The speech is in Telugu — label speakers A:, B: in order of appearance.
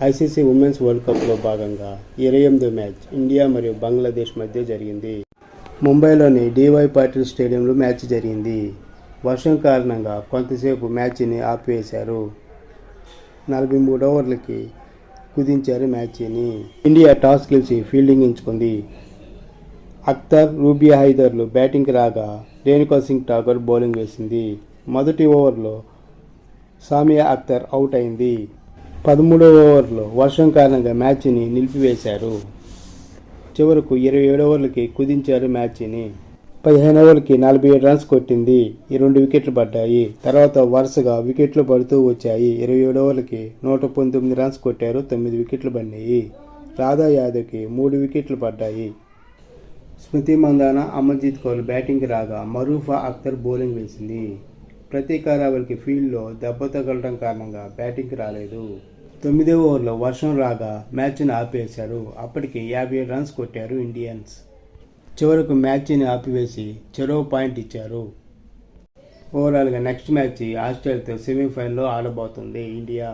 A: ఐసీసీ ఉమెన్స్ వరల్డ్ కప్లో భాగంగా ఇరవై ఎనిమిదో మ్యాచ్ ఇండియా మరియు బంగ్లాదేశ్ మధ్య జరిగింది. ముంబైలోని డివై పాటిల్ స్టేడియంలో మ్యాచ్ జరిగింది. వర్షం కారణంగా కొంతసేపు మ్యాచ్ని ఆపివేశారు. నలభై మూడు ఓవర్లకి కుదించారు మ్యాచ్ని. ఇండియా టాస్ గెలిచి ఫీల్డింగ్ ఎంచుకుంది. అఖ్తర్ రూబియా హైదర్లు బ్యాటింగ్కి రాగా రేణుకా సింగ్ ఠాగూర్ బౌలింగ్ వేసింది. మొదటి ఓవర్లో సామియా అఖ్తర్ అవుట్ అయింది. పదమూడవ ఓవర్లో వర్షం కారణంగా మ్యాచ్ని నిలిపివేశారు. చివరకు ఇరవై ఏడు ఓవర్లకి కుదించారు మ్యాచ్ని. పదిహేను ఓవర్లకి నలభై ఏడు రన్స్ కొట్టింది. ఈ రెండు వికెట్లు పడ్డాయి. తర్వాత వరుసగా వికెట్లు పడుతూ వచ్చాయి. ఇరవై ఏడు ఓవర్లకి నూట పంతొమ్మిది రన్స్ కొట్టారు. తొమ్మిది వికెట్లు పడినాయి. రాధా యాదవ్కి మూడు వికెట్లు పడ్డాయి. స్మృతి మందాన అమర్జిత్ కౌర్ బ్యాటింగ్కి రాగా మరూఫా అఖ్తర్ బౌలింగ్ వేసింది. ప్రతీకారావల్కి ఫీల్డ్లో దెబ్బ తగలడం కారణంగా బ్యాటింగ్కి రాలేదు. తొమ్మిదో ఓవర్లో వర్షం రాగా మ్యాచ్ని ఆపేశారు. అప్పటికి యాభై ఏడు రన్స్ కొట్టారు ఇండియన్స్. చివరకు మ్యాచ్ని ఆపివేసి చెరో పాయింట్ ఇచ్చారు. ఓవరాల్గా నెక్స్ట్ మ్యాచ్ ఆస్ట్రేలియాతో సెమీఫైనల్లో ఆడబోతుంది ఇండియా.